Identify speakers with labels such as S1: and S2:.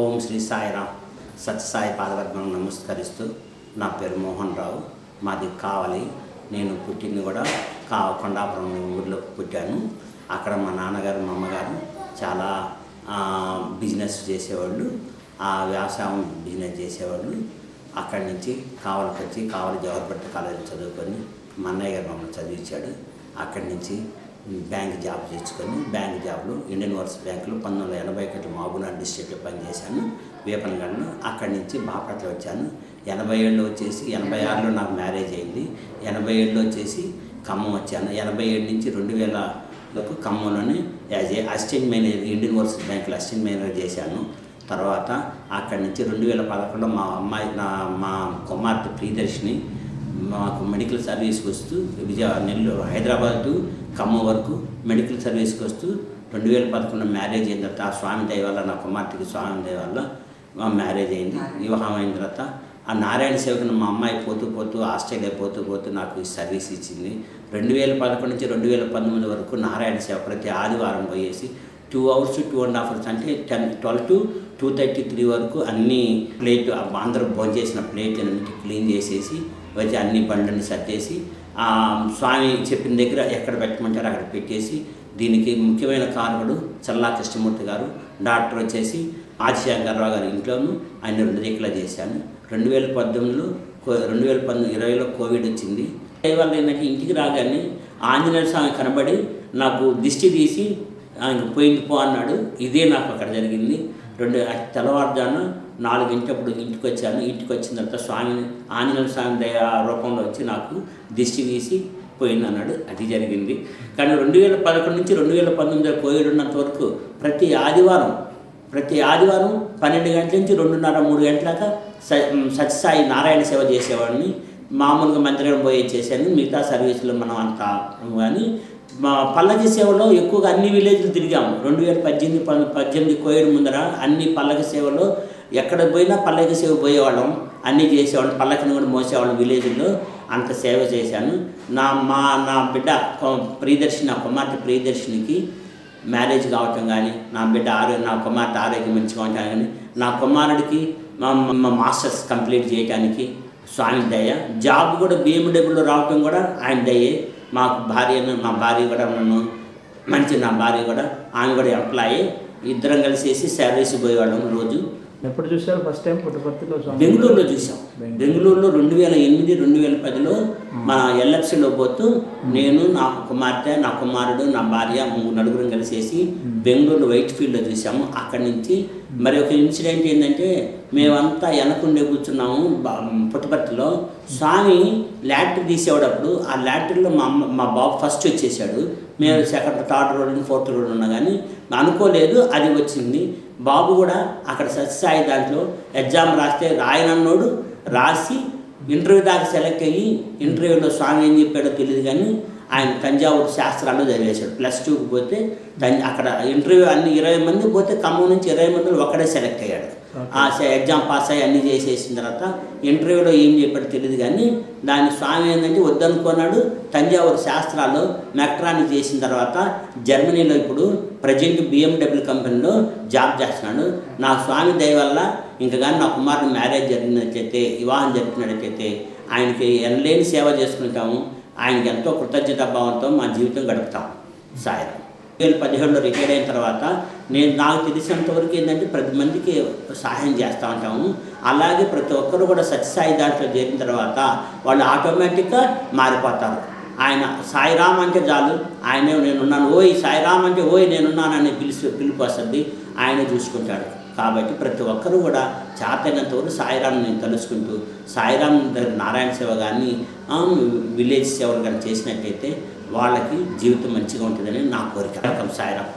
S1: ఓం శ్రీ సాయిరామ్. సత్యసాయి పాదవర్గం నమస్కరిస్తూ నా పేరు మోహన్ రావు. మాది కావలి. నేను పుట్టింది కూడా కా కొండాపురం ఊర్లో పుట్టాను. అక్కడ మా నాన్నగారు మా అమ్మగారు చాలా బిజినెస్ చేసేవాళ్ళు. ఆ వ్యవసాయం బిజినెస్ చేసేవాళ్ళు. అక్కడి నుంచి కావలికి వచ్చి కావలి జవహర్భట్ కాలేజీ చదువుకొని మా అన్నయ్య గారు మమ్మల్ని చదివించాడు. అక్కడి నుంచి బ్యాంక్ జాబ్ తెచ్చుకొని బ్యాంక్ జాబ్లో ఇండియన్ ఓవర్స్ బ్యాంకులో పంతొమ్మిది వందల ఎనభై ఒకటి మహబూబ్నగర్ డిస్ట్రిక్ట్లో పనిచేశాను. వేపనగండ్లో అక్కడి నుంచి బాపట్ల వచ్చాను. ఎనభై ఏళ్ళు వచ్చేసి ఎనభై ఆరులో నాకు మ్యారేజ్ అయింది. ఎనభై ఏళ్ళు వచ్చేసి ఖమ్మం వచ్చాను. ఎనభై ఏడు నుంచి రెండు వేలకు ఖమ్మంలోనే as a assistant manager Indian overseas బ్యాంకులో అసిస్టెంట్ మేనేజర్ చేశాను. తర్వాత అక్కడి నుంచి రెండు వేల పదకొండులో మా అమ్మాయి నా మా కుమార్తె ప్రియదర్శిని మాకు మెడికల్ సర్వీస్కి వస్తూ విజయ నెల్లూరు హైదరాబాద్ టు ఖమ్మం వరకు మెడికల్ సర్వీస్కి వస్తూ రెండు వేల పదకొండు మ్యారేజ్ అయిన తర్వాత ఆ స్వామి దయ వల్ల నా కుమార్తెకి స్వామి దయ వల్ల మా మ్యారేజ్ అయింది. వివాహం అయిన తర్వాత ఆ నారాయణ సేవకుని మా అమ్మాయి పోతూ పోతూ ఆస్ట్రేలియా పోతూ పోతూ నాకు ఈ సర్వీస్ ఇచ్చింది. రెండు వేల పదకొండు నుంచి రెండు వేల పంతొమ్మిది వరకు నారాయణ సేవ ప్రతి ఆదివారం పోయేసి two hours two and half hours అంటే ten twelve to two thirty three వరకు అన్ని ప్లేట్ అందరూ భోంచేసిన ప్లేట్లన్నిటి క్లీన్ చేసేసి వచ్చి అన్ని బండ్లని సర్దేసి స్వామి చెప్పిన దగ్గర ఎక్కడ పెట్టమంటారో అక్కడ పెట్టేసి దీనికి ముఖ్యమైన కారకుడు చల్లా కృష్ణమూర్తి గారు డాక్టర్ వచ్చేసి ఆదిశంకర్రావు గారి ఇంట్లోనూ ఆయన రెండు దిక్కులా చేశాను. రెండు వేల పద్దెనిమిదిలో రెండు వేల పంతొమ్మిది ఇరవైలో కోవిడ్ వచ్చింది. వల్ల ఏంటంటే ఇంటికి రాగానే ఆంజనేయ స్వామి కనబడి నాకు దిష్టి తీసి ఆయన పోయింది పో అన్నాడు. ఇదే నాకు అక్కడ జరిగింది. రెండు తెల్లవారుజాను నాలుగింటప్పుడు ఇంటికి వచ్చాను ఇంటికి వచ్చిన తర్వాత స్వామి ఆంజనేయ స్వామి దయ రూపంలో వచ్చి నాకు దిష్టి తీసి పోయింది అన్నాడు. అది జరిగింది. కానీ రెండు వేల పదకొండు నుంచి రెండు వేల పంతొమ్మిది కోవిడ్ ఉన్నంత వరకు ప్రతి ఆదివారం ప్రతి ఆదివారం పన్నెండు గంటల నుంచి రెండున్నర మూడు గంటల స సత్యసాయి నారాయణ సేవ చేసేవాడిని. మామూలుగా మందిరం పోయి చేశాను. మిగతా సర్వీసులు మనం అంత కానీ మా పల్లకి సేవలో ఎక్కువగా అన్ని విలేజ్లు తిరిగాము. రెండు వేల పద్దెనిమిది ప- పద్దెనిమిది కోయడం ముందర అన్ని పల్లకి సేవలో ఎక్కడ పోయినా పల్లకి సేవ పోయేవాళ్ళం. అన్నీ చేసేవాళ్ళం. పల్లకిని కూడా మోసేవాళ్ళం విలేజ్లో. అంత సేవ చేశాను. నా మా నా బిడ్డ ప్రియదర్శిని నా కుమార్తె ప్రియదర్శినికి మ్యారేజ్ కావటం కానీ నా బిడ్డ ఆరోగ్య నా కుమార్తె ఆరోగ్యం మంచిగా ఉండటం కానీ నా కుమారుడికి మా మా మాస్టర్స్ కంప్లీట్ చేయడానికి స్వామి దయ. జాబ్ కూడా బిఎండబ్ల్యూలో రావటం కూడా ఆయన దయే. మాకు భార్యను మా భార్య కూడా నన్ను మంచి నా భార్య కూడా ఆమె కూడా ఎంప్లాయీ ఇద్దరం కలిసేసి సర్వీస్ పోయేవాళ్ళం రోజు.
S2: ఎప్పుడు చూసారు ఫస్ట్ టైం పుట్టపర్తిలో
S1: బెంగళూరులో చూసాం బెంగళూరులో రెండు వేల ఎనిమిది రెండు వేల పదిలో మన ఎల్ఎఫ్సిలో పోతూ నేను నా కుమార్తె నా కుమారుడు నా భార్య నలుగురం కలిసేసి బెంగళూరు వైట్ ఫీల్డ్లో చూసాము అక్కడి నుంచి మరి ఒక ఇన్సిడెంట్ ఏంటంటే మేమంతా వెనకుండే కూర్చున్నాము పుట్టపర్తిలో. స్వామి లాటరీ తీసేవాడప్పుడు ఆ లాటరీలో మా అమ్మ మా బాబు ఫస్ట్ వచ్చేసాడు. మేము second third road fourth road ఉన్నా కానీ అనుకోలేదు అది వచ్చింది. బాబు కూడా అక్కడ సత్యసాయి దాంట్లో ఎగ్జామ్ రాస్తే రాయనన్నోడు రాసి ఇంటర్వ్యూ దాకా సెలెక్ట్ అయ్యి ఇంటర్వ్యూలో స్వామి ఏం చెప్పాడో తెలియదు కానీ ఆయన తంజావూరు శాస్త్రాల్లో చదివేశాడు. ప్లస్ టూకి పోతే అక్కడ ఇంటర్వ్యూ అన్ని ఇరవై మంది పోతే ఖమ్మం నుంచి ఇరవై మందిలో ఒక్కడే సెలెక్ట్ అయ్యాడు. ఆ ఎగ్జామ్ పాస్ అయ్యి అన్నీ చేసేసిన తర్వాత ఇంటర్వ్యూలో ఏం చెప్పాడో తెలియదు కానీ దాని స్వామి ఏంటంటే వద్దనుకున్నాడు. తంజావూరు శాస్త్రాల్లో మెక్ట్రాని చేసిన తర్వాత జర్మనీలో ఇప్పుడు ప్రజెంట్ బిఎండబ్ల్యూ కంపెనీలో జాబ్ చేస్తున్నాడు. నా స్వామి దయ వల్ల ఇంకా కానీ నా కుమారుని మ్యారేజ్ జరిగినట్లయితే వివాహం జరుపుకున్నట్లయితే ఆయనకి ఎనలేని సేవ చేసుకుంటాము. ఆయనకి ఎంతో కృతజ్ఞత భావంతో మా జీవితం గడుపుతాం సాయం. రెండు వేల పదిహేడులో రిటైర్ అయిన తర్వాత నేను నాకు తెలిసినంతవరకు ఏంటంటే ప్రతి మందికి సహాయం చేస్తూ ఉంటాము. అలాగే ప్రతి ఒక్కరు కూడా సత్యసాయి దాంట్లో చేరిన తర్వాత వాళ్ళు ఆటోమేటిక్గా మారిపోతారు. ఆయన సాయిరామ్ అంటే చాలు. ఆయనే నేనున్నాను. ఓయ్ సాయిరామ్ అంటే ఓయ్ నేనున్నానని పిలిచి పిలిపి వస్తుంది. ఆయనే చూసుకుంటాడు. కాబట్టి ప్రతి ఒక్కరూ కూడా చాతైనంత వరకు సాయిరామ్ నేను తలుచుకుంటూ సాయిరామ్ దగ్గర నారాయణ సేవ కానీ విలేజ్ సేవలు కానీ చేసినట్టయితే వాళ్ళకి జీవితం మంచిగా ఉంటుందని నా కోరిక. సాయిరామ్.